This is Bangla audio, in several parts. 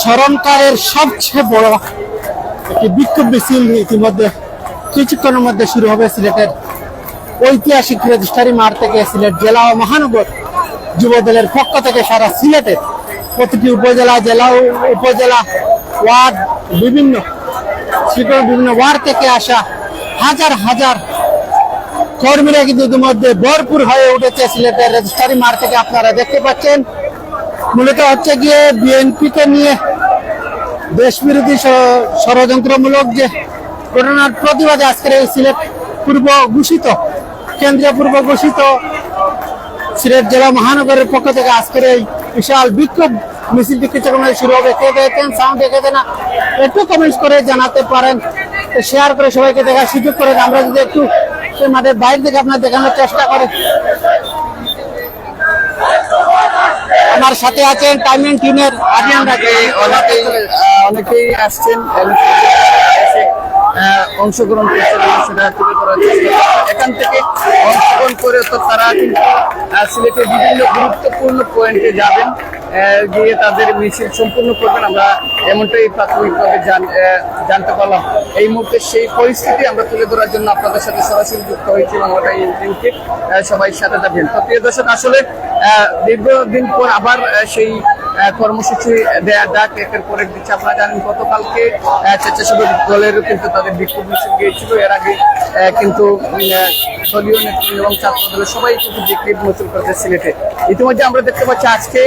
স্মরণকালের সবচেয়ে বড় একটি বিক্ষোভ মিছিল ইতিমধ্যে কিছুক্ষণের মধ্যে শুরু হবে সিলেটের ঐতিহাসিক রেজিস্ট্রারি মাঠ থেকে সিলেট জেলা ও মহানগর যুব দলের পক্ষ থেকে সারা সিলেটের প্রতিটি উপজেলা, জেলা উপজেলা ওয়ার্ড, বিভিন্ন বিভিন্ন ওয়ার্ড থেকে আসা হাজার হাজার কর্মীরা কিন্তু ইতিমধ্যে ভরপুর হয়ে উঠেছে সিলেটের রেজিস্ট্রারি মাঠ থেকে। আপনারা দেখতে পাচ্ছেন মূলত হচ্ছে গিয়ে বিএনপিকে নিয়ে দেশ বিরোধী ষড়যন্ত্রমূলক যে ঘটনার প্রতিবাদে আজকের এই সিলেট পূর্ব ঘোষিত, কেন্দ্রীয় পূর্ব ঘোষিত সিলেট জেলা মহানগরের পক্ষ থেকে আজকের এই বিশাল বিক্ষোভ মিছিলটি কিছুক্ষণ শুরু হবে, কে দেখেন সাউন্ড দেখে না একটু কমেন্টস করে জানাতে পারেন শেয়ার করে সবাইকে দেখার সুযোগ করেন আমরা যদি একটু মাঠের বাইরে থেকে আপনার দেখানোর চেষ্টা করেন আমার সাথে আছেন টাইমিং টিমের অনেকেই আসছেন অংশগ্রহণ করছে সেটা তুলে ধরার চেষ্টা এখান থেকে অংশগ্রহণ করে তো তারা কিন্তু সিলেটের বিভিন্ন গুরুত্বপূর্ণ পয়েন্টে যাবেন। গিয়ে তাদের মিছিল সম্পূর্ণ করবেন। আমরা এমনটাই প্রাথমিকভাবে জানতে পারলাম। এই মুহূর্তে সেই পরিস্থিতি আমরা তুলে ধরার জন্য আপনাদের সাথে সরাসরি যুক্ত হয়েছি বাংলাটা ইউটিউবকে সবাই সাথে থাকবেন। তো প্রিয় দর্শক, আসলে দীর্ঘদিন পর আবার সেই কর্মসূচি দেওয়ার ডাক, একের পর দিচ্ছে। আপনারা জানেন, গতকালকে স্বেচ্ছাসেবক দলেরও কিন্তু তাদের বিক্ষোভ মিছিল গিয়েছিল। এর আগে কিন্তু দলীয় নেতৃত্ব এবং ছাত্র দলের সবাই কিন্তু বিক্ষোভ নতুন করেছে সিলেটে। ইতিমধ্যে আমরা দেখতে পাচ্ছি আজকে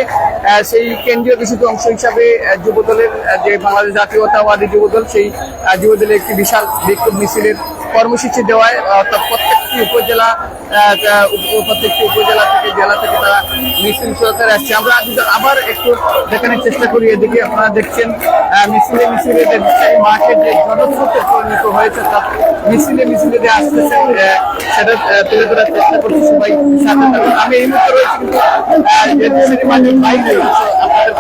সেই কেন্দ্রীয় দূষিত অংশ হিসাবে আহ, যুব দলের আহ, যে বাংলাদেশ জাতীয়তাবাদী যুবদল সেই যুবদলের একটি বিশাল বিক্ষোভ মিছিলের কর্মসূচি দেওয়ায়, অর্থাৎ প্রত্যেকটি উপজেলা প্রত্যেকটি উপজেলা থেকে, জেলা থেকে তারা মিছিল সহকারে আসছে। আমরা আবার একটু দেখানোর চেষ্টা করি এদিকে, আপনারা দেখছেন মিছিলে মিছিলে সেই মাঠে যে জনস্রোতে পরিণত হয়েছে, তা মিছিলে মিছিলে যে আসতেছে সেটা তুলে ধরার চেষ্টা করছি সবাই সাথে আমি এই মুহূর্তে রয়েছি কিন্তু বাইরে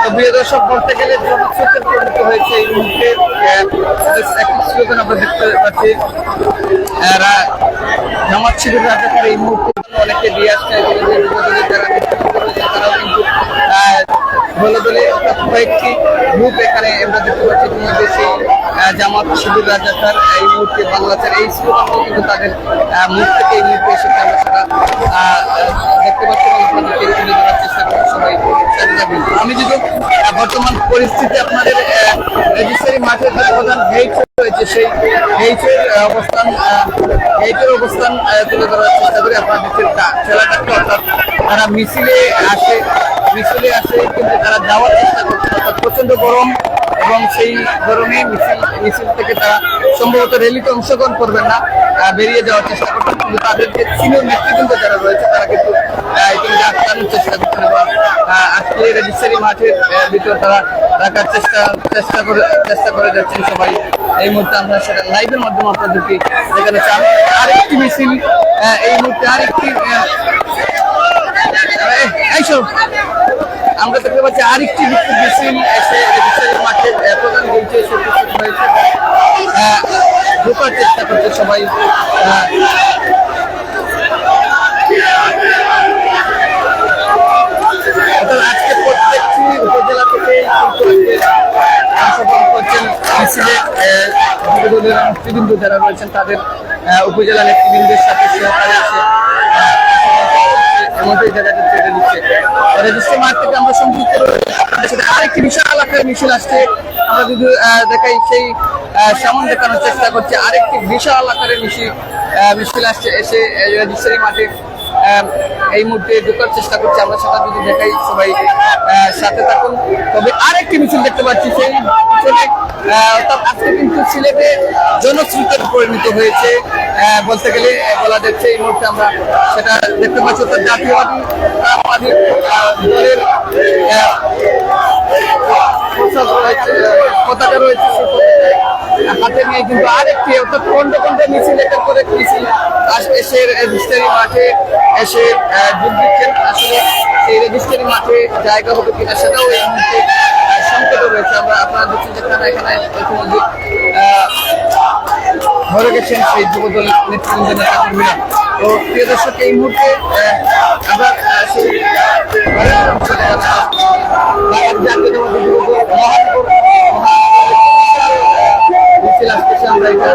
তো দর্শক বলতে গেলে জনস্রোতের পরিণত হয়েছে এই মুহূর্তে স্লোগান আমরা দেখতে পাচ্ছি। জামাত শিবির রাজাকার এই মুহূর্তে অনেকে দিয়ে আসছে। তারাও কিন্তু দলে দলে কয়েকটি গ্রুপ এখানে আমরা দেখতে পাচ্ছি আহ, জামাত শিবির রাজাকার এই মুহূর্তে বাংলাদেশের এই স্লোগানটাও কিন্তু তাদের মুখ থেকে এই মুহূর্তে এসেছে। আমরা দেখতে পাচ্ছি এবং আপনাদেরকে তুলে ধরার চেষ্টা করছি সবাই সাথে থাকবেন। আমি যদি বর্তমান পরিস্থিতি আপনাদের রেজিস্ট্রারি মাঠের প্রধান গেট রয়েছে সেই গেটের অবস্থান তুলে ধরার চেষ্টা করি আপনারা তারা মিছিলে আসে মিছিলে আসে, কিন্তু তারা যাওয়ার চেষ্টা করছে। প্রচণ্ড গরম এবং সেই গরমে মিছিল মিছিল থেকে তারা সম্ভবত র্যালিতে অংশগ্রহণ করবেন না বেরিয়ে যাওয়ার চেষ্টা করছেন কিন্তু তাদের যে সিনিয়র নেতৃবৃন্দ যারা রয়েছে, তারা কিন্তু ইতিমধ্যে আটকানোর চেষ্টা করছেন এবং আজকে মাঠের ভিতর তারা রাখার চেষ্টা চেষ্টা করে চেষ্টা করে যাচ্ছেন সবাই। এই মুহূর্তে আমরা সেটা লাইভের মাধ্যমে আপনাদেরকে দেখাতে চান আরেকটি মিছিল আহ, এই মুহূর্তে আরেকটি এই- এইসব আমরা দেখতে পাচ্ছি আরেকটি বিক্ষোভ মিছিল এসে রেজিস্ট্রারি মাঠের প্রধান হয়েছে। ঢোকার চেষ্টা করছে সবাই। আজকে প্রত্যেকটি উপজেলা থেকে অংশগ্রহণ করছেন মিছিলে। যুবদলের নেতৃবৃন্দ যারা রয়েছেন, তাদের উপজেলা নেতৃবৃন্দের সাথে দেখানোর চেষ্টা করছি। বিশাল মিছিল আসছে। এসে এই মুহূর্তে চেষ্টা করছি। আমরা সেটা যদি দেখাই সবাই সাথে থাকুন। তবে আরেকটি মিছিল দেখতে পাচ্ছি। সেই পিছনে অর্থাৎ আজকে কিন্তু সিলেটে জনশ্রুতিতে পরিণত হয়েছে। বলতে গেলে বলা যাচ্ছে এই মুহূর্তে আমরা সেটা দেখতে পাচ্ছি, অর্থাৎ জাতীয়বাদী দলের পতাকা রয়েছে হাতে নিয়ে কিন্তু আরেকটি, অর্থাৎ খন্ডে খন্ডে মিছিল একটা করে মিছিল এসে রেজিস্ট্রারি মাঠে এসে যোগ দিচ্ছেন। আসলে সেই রেজিস্ট্রারি মাঠে জায়গা হবে কিনা সেটাও এই মুহূর্তে আমরা এখানে ধরে গেছেন সেই যুবদল নেতৃবৃন্দ নেতা কর্মীরা তো প্রিয় দর্শক এই মুহূর্তে আমরা সেই আমরা এটা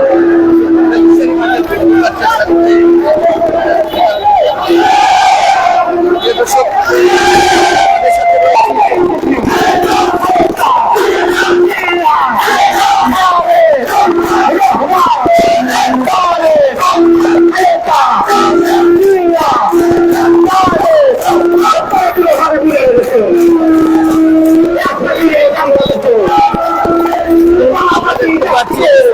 দেখতে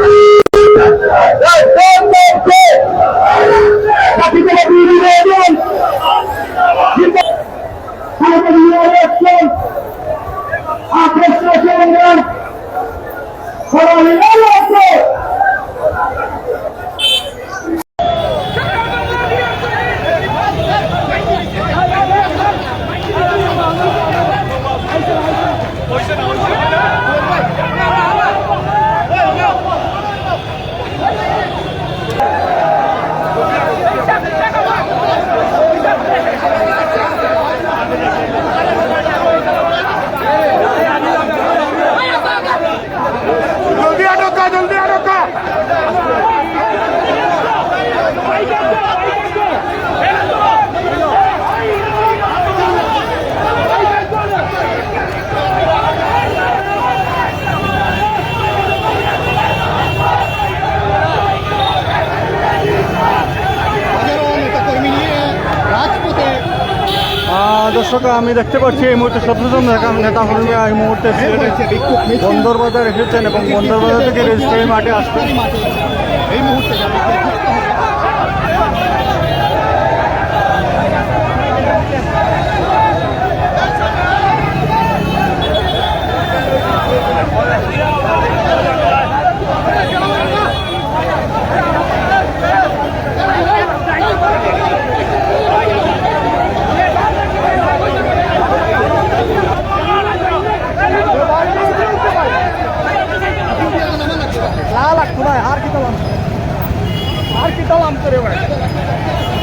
Woo! দর্শক, আমি দেখতে পাচ্ছি এই মুহূর্তে সতেরোজন নেতা কর্মী এই মুহূর্তে বন্দর বন্দরবাজার এসেছেন এবং বন্দরবাজার থেকে রেজিস্ট্রি মাঠে আসছেন। এই মুহূর্তে তালাম করে বেড়ায়